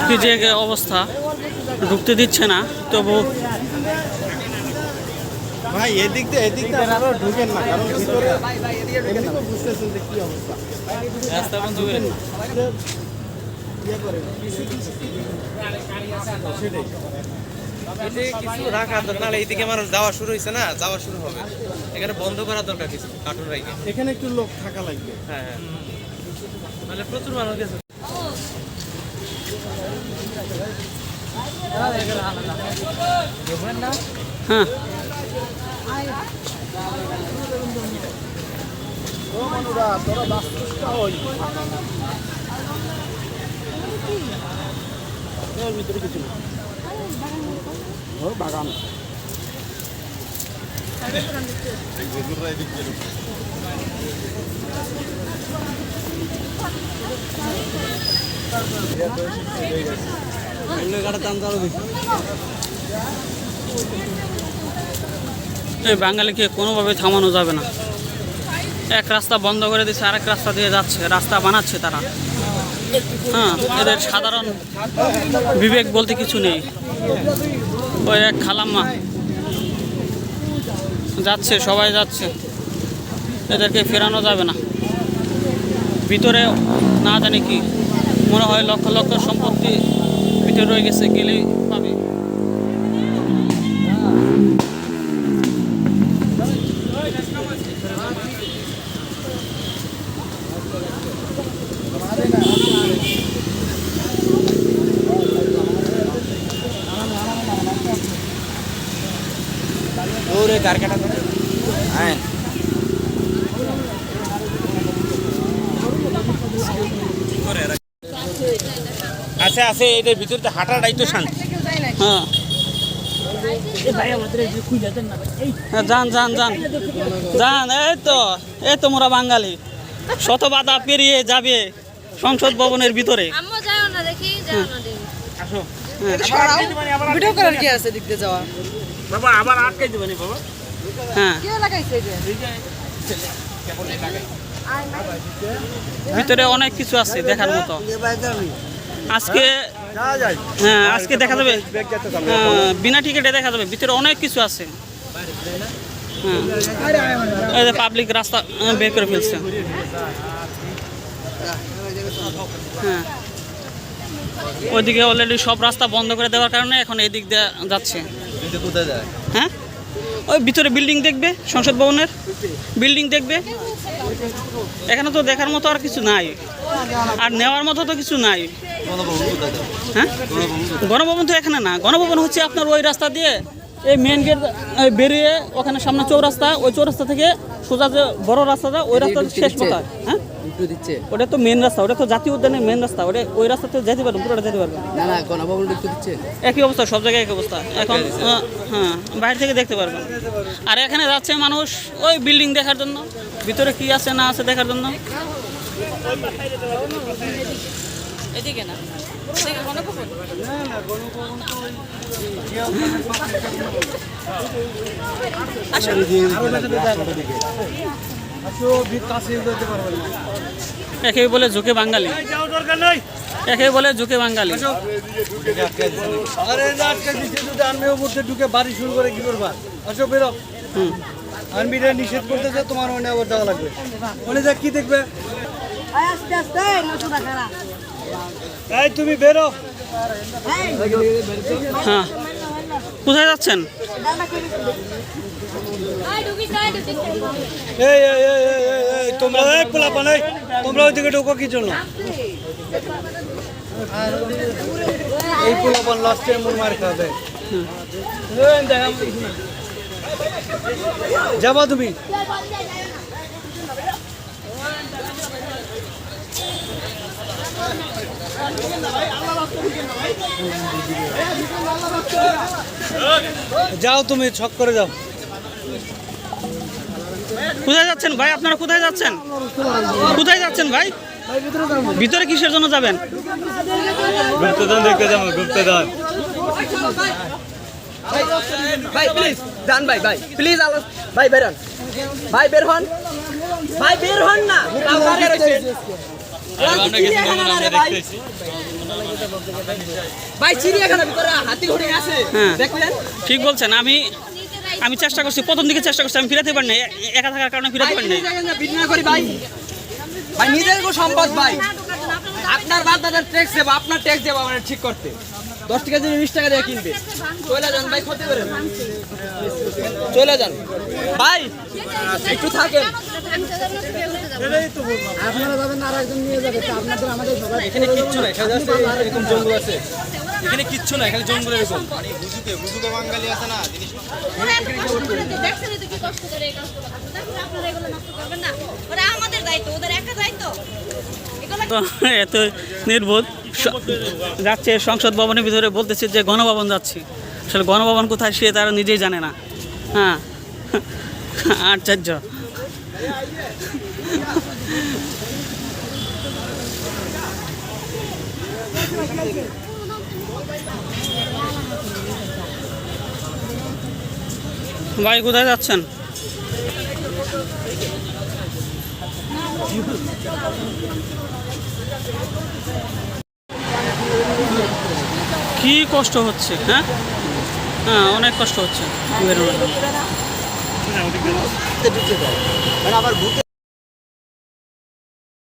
কি যে অবস্থা? ঢুকতে দিচ্ছে না তবু ভাই এদিক দিয়ে এদিক দিয়ে ঢুকেন না কারণ ভিতরে এমনি তো বুঝতেছেন যে কি অবস্থা। রাস্তা বন্ধ করে ইয়ে করে সেটাই এতে কিছু রাখার দরকার নাহলে এইদিকে মানুষ যাওয়া শুরু হয়েছে না যাওয়া শুরু হবে। এখানে বন্ধ করার দরকার কিছু কার্টুন রাইকে এখানে একটু লোক থাকা লাগবে। হ্যাঁ হ্যাঁ। নাহলে প্রচুর মানুষ গেছে। হ্যাঁ। ও তোরা বাস্তুটা হই ভিতরে কিছু না। বাগান। বাঙালিকে কোনোভাবে থামানো যাবে না। এক রাস্তা বন্ধ করে দিচ্ছে আরেক রাস্তা দিয়ে যাচ্ছে, রাস্তা বানাচ্ছে তারা। হ্যাঁ এদের সাধারণ বিবেক বলতে কিছু নেই। ওই এক খালাম্মা যাচ্ছে, সবাই যাচ্ছে। এদেরকে ফেরানো যাবে না। ভিতরে না জানি কি, মনে হয় লক্ষ লক্ষ সম্পত্তি ভিতরে রয়ে গেছে, গেলেই পাবে। ওরে কারখানা হ্যাঁ আছে আছে এটার ভিতরে হাঁটাটাই তো শান্তি। হ্যাঁ। হ্যাঁ, যান যান যান। যান এই তো এই তো মোরা বাঙালি। শত বাধা পেরিয়ে যাবে সংসদ ভবনের ভিতরে। আম্মু যাও না দেখি যাও না দেখি। ভিডিও করার কি আছে দিকতে যাওয়া? বাবা আবার আটকাই দেবেনি বাবা? হ্যাঁ। কে লাগাইছে এটা ভিতরে অনেক কিছু আছে দেখার মতো। আজকে হ্যাঁ আজকে দেখা যাবে। হ্যাঁ, বিনা টিকিটে দেখা যাবে। ভিতরে অনেক কিছু আছে। হ্যাঁ। যে পাবলিক রাস্তা আহ, বের করে ফেলছে। হ্যাঁ। ওইদিকে অলরেডি সব রাস্তা বন্ধ করে দেওয়ার কারণে এখন এই দিক দিয়ে যাচ্ছে। হ্যাঁ? ওই ভিতরে বিল্ডিং দেখবে সংসদ ভবনের বিল্ডিং দেখবে। এখানে তো দেখার মতো আর কিছু নাই। আর নেওয়ার মতো তো কিছু নাই। হ্যাঁ? গণভবন তো এখানে না। গণভবন হচ্ছে আপনার ওই রাস্তা দিয়ে এই মেন গেট বেরিয়ে ওখানে সামনে চৌরাস্তা ওই চৌরাস্তা থেকে সোজা যে বড় রাস্তাটা ওই রাস্তা শেষ কোথায় হ্যাঁ? একটু দিচ্ছে। ওটা তো মেন রাস্তা ওটা তো জাতীয় উদ্যানের মেন রাস্তা ওটা ওই রাস্তাতে যেতে পারবেন পুরোটা যেতে পারবেন না। না গণভবন একটু দিচ্ছে। একই অবস্থা সব জায়গায় একই অবস্থা। এখন হ্যাঁ বাইরে থেকে দেখতে পারবেন আর এখানে যাচ্ছে মানুষ ওই বিল্ডিং দেখার জন্য। ভিতরে কি আছে না আছে দেখার জন্য। এদিকে না। গণভবন একে বলে ঝুঁকে বাঙালি। একে বলে ঝুঁকে বাঙালি। আরে আটকে দিচ্ছে যদি আনবিও মধ্যে ঢুকে বাড়ি শুরু করে কি করবা আসো বেরো আনবিটা নিষেধ করতেছে তোমার মনে আবার দেওয়া লাগবে মনে যা কি দেখবে তুমি বেরো হ্যাঁ। কোথায় যাচ্ছেন? তোমরা পোলা পালাই তোমরা ওইদিকে ঢোকো কি জন্য? এই পোলা পান লাস্টে এমন মার খাবে যাবা তুমি? যাও তুমি ছক করে যাও। কোথায় যাচ্ছেন ভাই? আপনারা কোথায় যাচ্ছেন? কোথায় যাচ্ছেন ভাই? ভিতরে কিসের জন্য যাবেন? গুপ্তদান দেখতে যাব গুপ্তদান ভাই প্লিজ যান ভাই ভাই প্লিজ আলো ভাই বের হন। ভাই বের হন। ভাই বের হন না। তাও চিড়িয়াখানা না রে ভাই। ভাই চিড়িয়াখানার ভিতরে হাতি ঘোড়ে আছে হ্যাঁ। দেখলেন ঠিক বলছেন আমি আমি চেষ্টা করছি প্রথম দিকে চেষ্টা করছি আমি ফিরাতে পারি না একা থাকার কারণে ফিরাতে পারি না করি ভাই। ভাই নিজের সম্পদ ভাই। আপনার বাদ দাদার ট্যাক্স দেবো আপনার ট্যাক্স দেবো আমার ঠিক করতে। দশ টাকা দিয়ে বিশ টাকা দিয়ে কিনবে। চলে যান ভাই ক্ষতি করে চলে যান। ভাই একটু থাকেন। এখানে কিচ্ছু নাই এখানে just এরকম জঙ্গল আছে। এখানে কিচ্ছু নাই খালি জঙ্গল এরকম। বুঝুকে বুঝুকে বাঙালি আছে না জিনিস দেখছেন তো কি কষ্ট করে এই কাজগুলো করছে। তারপরে আপনারা এগুলো নষ্ট করবেন না। ওরা আমাদের দায়িত্ব ওদের একা দায়িত্ব। এগুলো এত নির্বোধ। যাচ্ছে সংসদ ভবনের ভিতরে বলতেছে যে গণভবন যাচ্ছি। আসলে গণভবন কোথায় সে তারা নিজেই জানে না। হ্যাঁ। আশ্চর্য ভাই, কোথায় যাচ্ছেন? কি কষ্ট হচ্ছে হ্যাঁ? হ্যাঁ অনেক কষ্ট হচ্ছে। বেরোনোর। আবার ভূতে